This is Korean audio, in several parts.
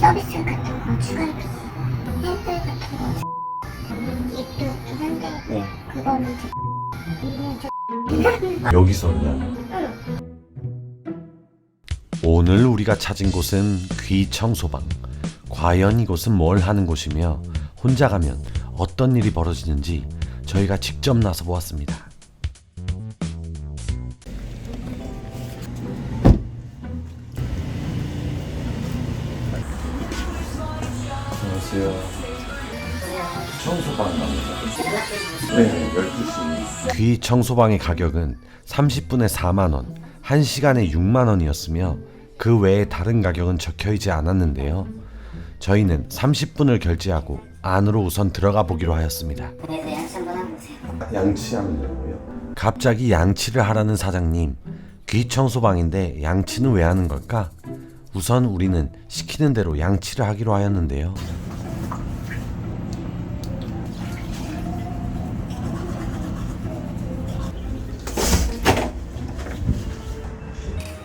서비스 같은 거 추가해주세요. 핸들 같은 거 입도 한데 네. 그거는 저 이는 저 여기서 그냥 오늘 우리가 찾은 곳은 귀청소방 과연 이곳은 뭘 하는 곳이며 혼자 가면 어떤 일이 벌어지는지 저희가 직접 나서 보았습니다 안녕하세요 청소방 갑니다 네 12시 귀 청소방의 가격은 30분에 4만 원, 1시간에 6만 원이었으며 그 외에 다른 가격은 적혀있지 않았는데요. 저희는 30분을 결제하고 안으로 우선 들어가 보기로 하였습니다. 그래서 양치 한번 하고 오세요. 양치하면 되고요. 갑자기 양치를 하라는 사장님. 귀 청소방인데 양치는 왜 하는 걸까? 우선 우리는 시키는 대로 양치를 하기로 하였는데요.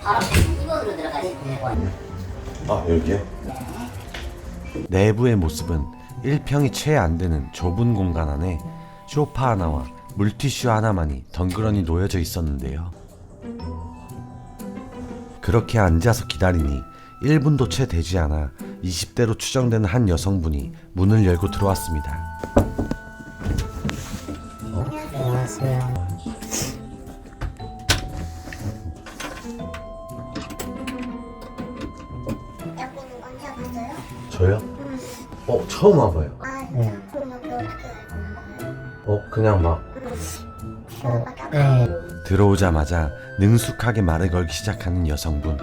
바로 2번으로 들어가시면 돼요. 아 여기요? 내부의 모습은 1평이 채 안 되는 좁은 공간 안에 소파 하나와 물티슈 하나만이 덩그러니 놓여져 있었는데요. 그렇게 앉아서 기다리니 1분도 채 되지 않아 20대로 추정되는 한 여성분이 문을 열고 들어왔습니다. 안녕하세요. 저요? 어 처음 와봐요. 아, 네. 어 그냥 막 어, 네. 들어오자마자 능숙하게 말을 걸기 시작하는 여성분.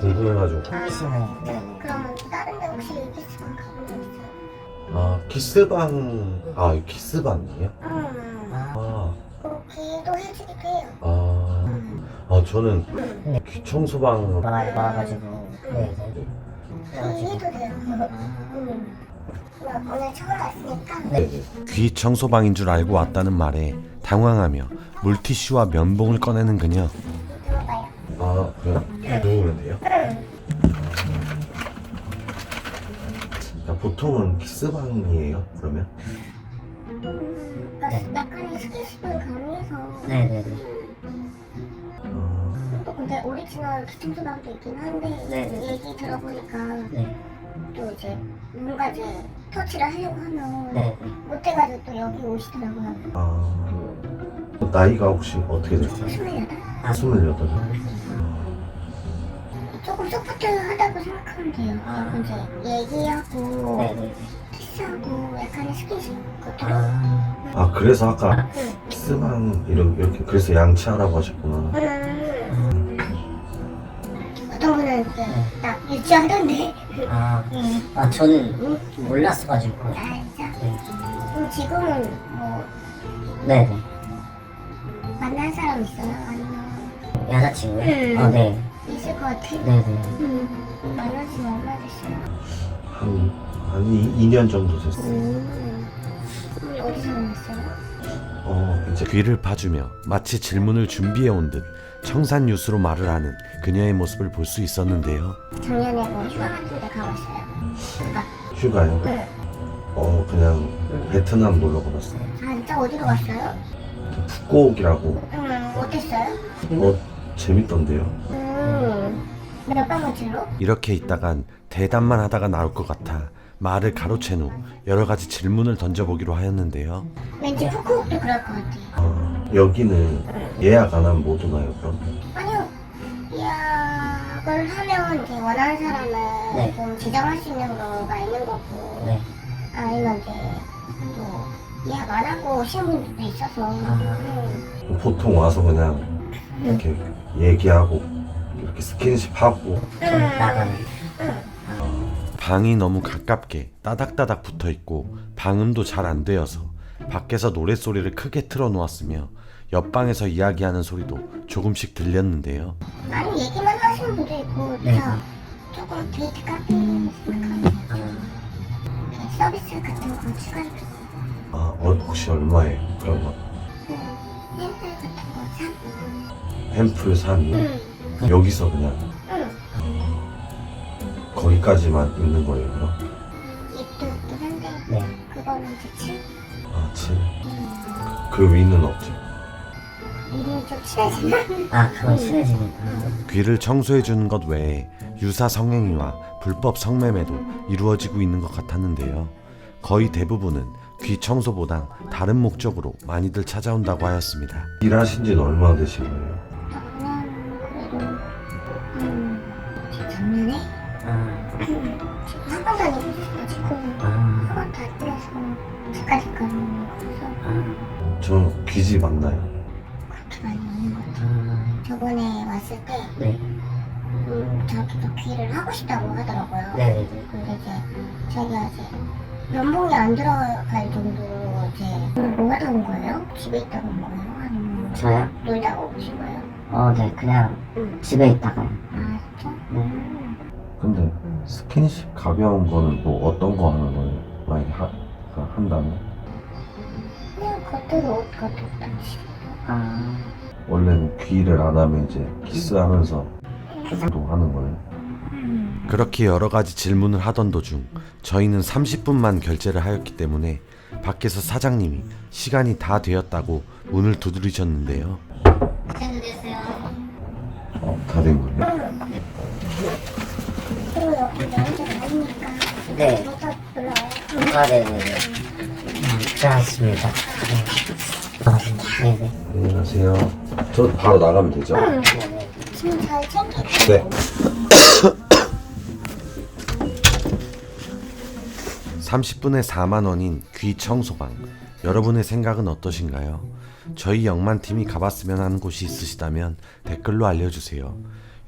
궁금해가지고. 하시네. 네. 그러면 다른 데 혹시 키스방 가본 적 있어요? 아 키스방 아 키스방이에요? 음, 아. 거기도 해주기도 해요. 아, 아 저는 귀 청소방 와, 와가지고. 네. 네. 해도 돼요. 음. 나 오늘 처음 왔으니까 네. 귀 청소방인 줄 알고 왔다는 말에 당황하며 물티슈와 면봉을 꺼내는 그녀. 들어봐요. 아, 누우면 돼요? 아, 보통은 키스방이에요, 그러면? 음, 그러니까 약간의 스킨십을 가미해서 네네네. 아, 오리지널 기침소방도 있긴 한데 네. 얘기 들어보니까 네. 또 이제 뭔가 이제 터치를 하려고 하면 네. 못해가지고 또 여기 오시더라고요. 아, 나이가 혹시 어떻게 되세요? 스물여덟. 아, 스물여덟이요? 조금 소프트하다고 생각하면 돼요. 그리고 이제 얘기하고 네 네. 키스하고 약간의 스킨십 것들. 아, 아, 그래서 아까 응. 키스방 이렇게, 이렇게 그래서 양치하라고 하셨구나. 음. 딱 유치하던데. 아, 응. 아, 저는 몰랐어가지고. 아, 진짜. 네. 그럼 지금은 뭐 네 네. 만난 사람 있어요? 아니면 여자친구요? 음. 어, 네. 있을 것 같아? 네 네. 음. 만난 지 얼마 됐어요? 한, 한 2, 년 정도 됐어요. 음. 우리 어디서 만났어요? 어, 이제 귀를 파주며 마치 질문을 준비해 온 듯 청산 뉴스로 말을 하는 그녀의 모습을 볼 수 있었는데요. 작년에 뭐 휴가 같은 데 가봤어요? 휴가. 휴가요? 네. 어, 그냥 베트남 놀러 가봤어요. 아, 진짜 어디로 갔어요? 푸꾸옥이라고. 음, 어땠어요? 어, 재밌던데요. 음. 몇 번째로? 이렇게 있다간 대답만 하다가 나올 것 같아 말을 가로챈 후 여러 가지 질문을 던져보기로 하였는데요. 왠지 후쿠옥도 그럴 것 같아요. 아, 여기는 예약 안 하면 못 오나요, 그럼? 아니요. 예약을 하면 이제 원하는 사람을 네. 좀 지정할 수 있는 거가 있는 거고 네. 아니면 이제 또 예약 안 하고 오시는 분들도 있어서 아. 음. 보통 와서 그냥 이렇게 얘기하고 이렇게 스킨십 하고 좀 나가는. 방이 너무 가깝게 따닥따닥 붙어 있고 방음도 잘 안 되어서 밖에서 노랫소리를 크게 틀어 놓았으며 옆방에서 이야기하는 소리도 조금씩 들렸는데요. 아니 얘기만 하시는 분도 있고 네. 저 조금 데이트 카페 아, 서비스 같은 거 추가해주고 아, 어, 혹시 얼마에 그런 거? 그 핸들 같은 거 참? 햄플 3이 응. 여기서 그냥 응. 거기까지만 있는 거예요, 그럼? 입도 있긴 한데 네. 그거는 이제 칠 아, 칠. 그 위는 없죠. 이름이 좀 친해지면 아 그건 친해지니까. 귀를 청소해 주는 것 외에 유사 성행위와 불법 성매매도 이루어지고 있는 것 같았는데요. 거의 대부분은 귀 청소보단 다른 목적으로 많이들 찾아온다고 하였습니다. 일하신 지는 얼마나 되신 거예요? 다 거라서 아, 저 귀지 맞나요? 그렇게 많이 오는 것 같아요 아, 저번에 왔을 때 네, 음, 자기도 귀를 하고 싶다고 하더라고요 네, 네, 네. 근데 이제 자기가 이제 연봉이 안 들어갈 정도로 이제 뭐 하다 온 거예요? 집에 있다가 온 거예요? 아니면 저요? 놀다가 오신 거예요? 어, 네, 그냥 응. 집에 있다가요. 아 스킨십 가벼운 거는 뭐 어떤 거 하는 거예요? 만약에 하, 그 한다면? 그냥 겉으로 옷 다니시 아, 원래는 귀를 안 하면 이제 키스하면서 또 하는 거예요? 그렇게 여러 가지 질문을 하던 도중 저희는 30분만 결제를 하였기 때문에 밖에서 사장님이 시간이 다 되었다고 문을 두드리셨는데요. 어, 다 된 거예요? 네. 아, 네, 네, 네. 음, 고생하셨습니다. 네. 아, 네, 네. 안녕하세요. 저 바로 나가면 되죠? 짐잘 챙겨 네. 30분에 4만 원인 귀 청소방. 여러분의 생각은 어떠신가요? 저희 영만 팀이 가봤으면 하는 곳이 있으시다면 댓글로 알려주세요.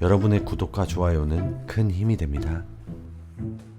여러분의 구독과 좋아요는 큰 힘이 됩니다. Thank you.